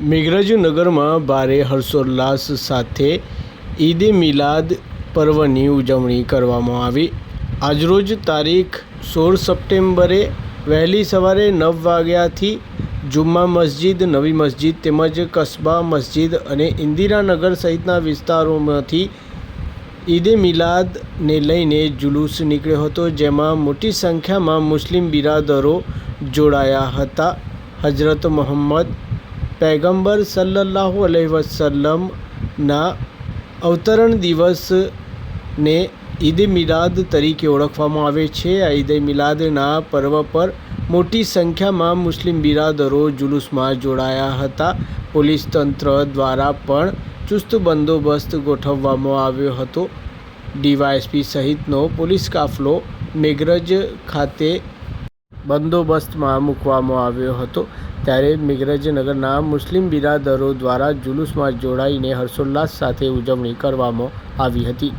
મેઘરજનગરમાં ભારે હર્ષોલ્લાસ સાથે ઈદે મિલાદ પર્વની ઉજવણી કરવામાં આવી. આજરોજ તારીખ સોળ સપ્ટેમ્બરે વહેલી સવારે નવ વાગ્યાથી જુમ્મા મસ્જિદ, નવી મસ્જિદ તેમજ કસ્બા મસ્જિદ અને ઇન્દિરાનગર સહિતના વિસ્તારોમાંથી ઈદે મિલાદને લઈને જુલુસ નીકળ્યો હતો, જેમાં મોટી સંખ્યામાં મુસ્લિમ બિરાદરો જોડાયા હતા. હજરત મોહમ્મદ પૈગંબર સલ્લલ્લાહુ અલૈહિ વસલ્લમના અવતરણ દિવસને ઈદે મિલાદ તરીકે ઓળખવામાં આવે છે. આ ઈદે મિલાદના પર્વ પર મોટી સંખ્યામાં મુસ્લિમ બિરાદરો જુલુસમાં જોડાયા હતા. પોલીસ તંત્ર દ્વારા પણ ચુસ્ત બંદોબસ્ત ગોઠવવામાં આવ્યો હતો. ડીવાયએસપી સહિતનો પોલીસ કાફલો મેઘરજ ખાતે બંદોબસ્તમાં મૂકવામાં આવ્યો હતો. ત્યારે મેઘરાજનગરના મુસ્લિમ બિરાદરો દ્વારા જુલુસમાં જોડાઈને હર્ષોલ્લાસ સાથે ઉજવણી કરવામાં આવી હતી.